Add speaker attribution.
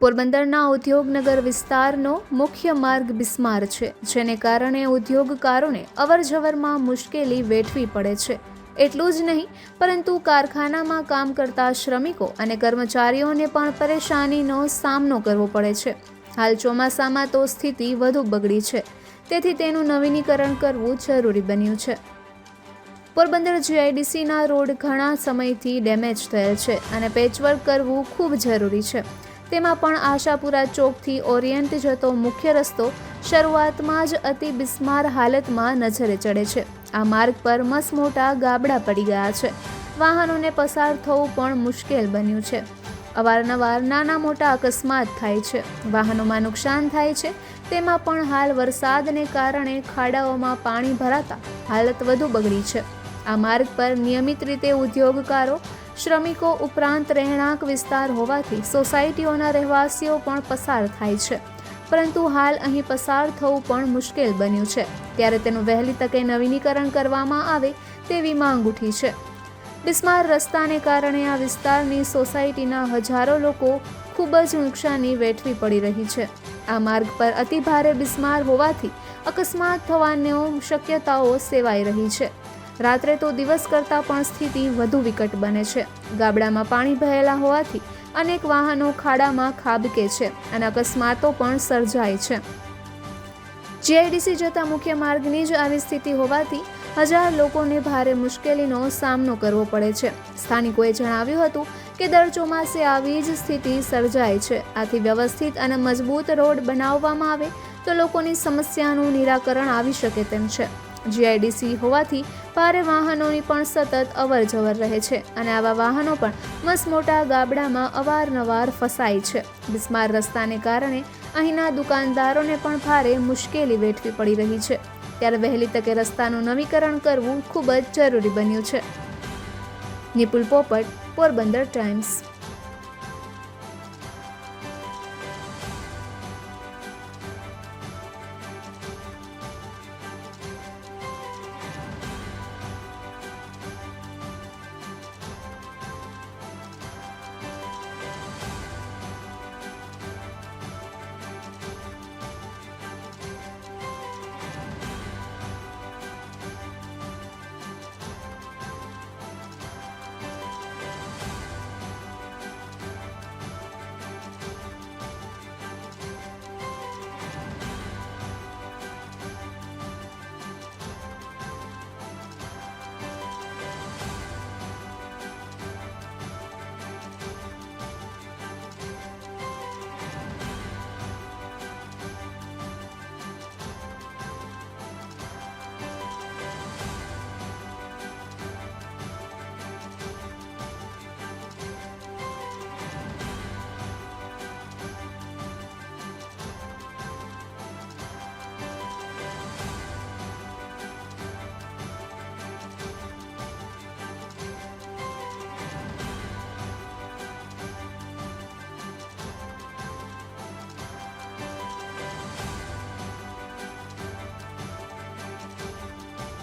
Speaker 1: પોરબંદરના ઉદ્યોગનગર વિસ્તારનો મુખ્ય માર્ગ બિસ્માર છે, જેને કારણે ઉદ્યોગકારોને અવરજવરમાં મુશ્કેલી વેઠવી પડે છે. એટલું જ નહીં, પરંતુ કારખાનામાં કામ કરતા શ્રમિકો અને કર્મચારીઓને પણ પરેશાનીનો સામનો કરવો પડે છે. હાલ ચોમાસામાં તો સ્થિતિ વધુ બગડી છે, તેથી તેનું નવીનીકરણ કરવું જરૂરી બન્યું છે. પોરબંદર જીઆઈડીસીના રોડ ઘણા સમયથી ડેમેજ થયેલ છે અને પેચવર્ક કરવું ખૂબ જરૂરી છે. તેમાં પણ આશાપુરા ચોકથી ઓરિયન્ટ જતો મુખ્ય રસ્તો શરૂઆતમાં જ અતિ બિસ્માર હાલતમાં નજરે ચડે છે. આ માર્ગ પર મસમોટા ગાબડા પડી ગયા છે. વાહનોને પસાર થવું પણ મુશ્કેલ બન્યું છે. અવારનવાર નાના મોટા અકસ્માત થાય છે. વાહનોમાં નુકસાન થાય છે. તેમાં પણ હાલ વરસાદને કારણે ખાડાઓમાં પાણી ભરાતા હાલત વધુ બગડી છે. આ માર્ગ પર નિયમિત રીતે ઉદ્યોગકારો શ્રમિકો ઉપરાંત રહેણાંક વિસ્તાર હોવાથી સોસાયટીઓના રહેવાસીઓ પણ પસાર થાય છે. પરંતુ હાલ અહીં પસાર થવું પણ મુશ્કેલ બન્યું છે. ત્યારે તેનું વહેલી તકે નવીનીકરણ કરવામાં આવે તેવી માંગ ઉઠી છે. બિસ્માર રસ્તાને કારણે આ વિસ્તારની સોસાયટીના હજારો લોકો ખૂબ જ નુકસાની વેઠવી પડી રહી છે. આ માર્ગ પર અતિભારે બિસ્માર હોવાથી અકસ્માત થવાની શક્યતાઓ સેવાઈ રહી છે. રાત્રે તો દિવસ કરતાં પણ સ્થિતિ વધુ વિકટ બને છે. ગાબડામાં પાણી ભરેલા હોવાથી અનેક વાહનો ખાડામાં ખાબકે છે અને અકસ્માતો પણ સર્જાય છે. જીઆઈડીસી જતા મુખ્ય માર્ગની જ આવી સ્થિતિ હોવાથી હજાર લોકોને ભારે મુશ્કેલીનો સામનો કરવો પડે છે. સ્થાનિકોએ જણાવ્યું હતું કે દર ચોમાસે આવી જ સ્થિતિ સર્જાય છે. આથી વ્યવસ્થિત અને મજબૂત રોડ બનાવવામાં આવે તો લોકોની સમસ્યાનું નિરાકરણ આવી શકે તેમ છે. જીઆઈડીસી હોવાથી ભારે વાહનોની પણ સતત અવર જવર રહે છે અને આવા વાહનો પણ મસમોટા ગાબડામાં અવારનવાર ફસાય છે. બિસ્માર રસ્તાને કારણે અહીંના દુકાનદારોને પણ ભારે મુશ્કેલી વેઠવી પડી રહી છે. ત્યારે વહેલી તકે રસ્તાનું નવીકરણ કરવું ખૂબ જ જરૂરી બન્યું છે. નિપુલ પોપટ, પોરબંદર ટાઈમ્સ.